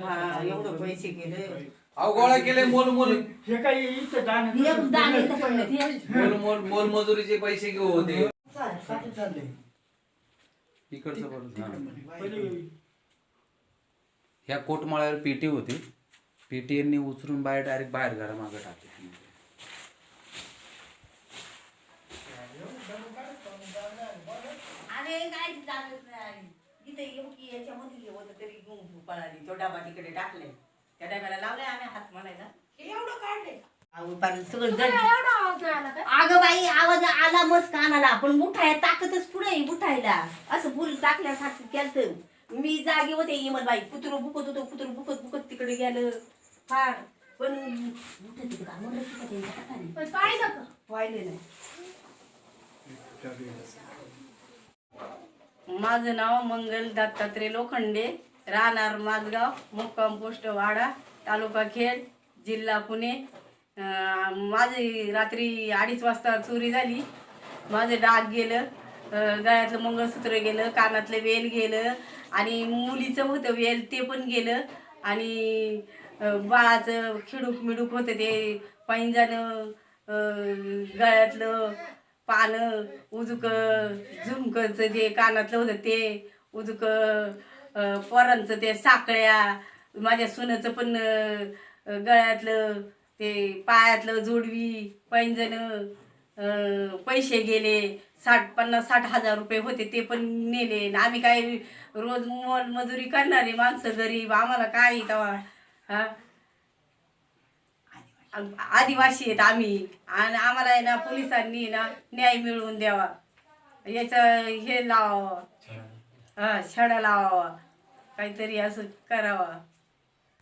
हा एवढं पैसे गेले अहो गोळा केले मोल मोल. हे काय इथं दाणे एक दाणे इथं पडले ते. मोल मोल मोल मजुरीचे पैसे घेऊ होते. इकडचं हा. ह्या कोटमाळ्यावर पेटी होती. पेटी यांनी उचलून बाहेर डायरेक्ट बाहेर घरामागं टाकली. काय जाणत नाही इथे येऊ की याच्यामध्ये होतं तरी घेऊन पळाली. तो डबा तिकडे टाकले त्या डब्याला लावले आम्ही हात म्हणायला. हे एवढं काढले अहो, पार सगळं जड अगं बाई आवाज आला मस्त कानाला पण उठाय ताकदच पुढे उठायला. असं फुल टाकल्यासारखं केलं मी जागे होते इमल बाई. कुत्र बुकत होतो कुत्र बुकत बुकत तिकडे गेलं. फार. पण. पाहिले नाही. माझं नाव मंगल दत्तात्रय लोखंडे राहणार माझगाव मुक्काम पोस्ट वाडा तालुका खेड जिल्हा पुणे. माझी रात्री अडीच वाजता चोरी झाली. माझं डाग गेलं गळ्यातलं मंगळसूत्र गेलं कानातलं वेल गेलं आणि मुलीचं होतं वेल ते पण गेलं. आणि बाळाचं खिडूक मिडूक होतं ते. पैंजानं गळ्यातलं पानं उजुक झुमकंचं जे कानातलं होतं ते उजुक पोरांचं ते साकळ्या माझ्या सुनाचं पण गळ्यातलं ते पायातलं जोडवी पैंजण पैसे गेले साठ पन्नास साठ हजार रुपये होते ते पण नेले. आणि आम्ही काय रोज मोल मजुरी करणारे माणसं गरीब आम्हाला काय तेव्हा हा? आदिवासी आहेत आम्ही. आणि आम्हाला आहे ना पोलिसांनी ना न्याय मिळवून द्यावा. याचं हे लावावं. हा छडा लावावा. काहीतरी असं करावा.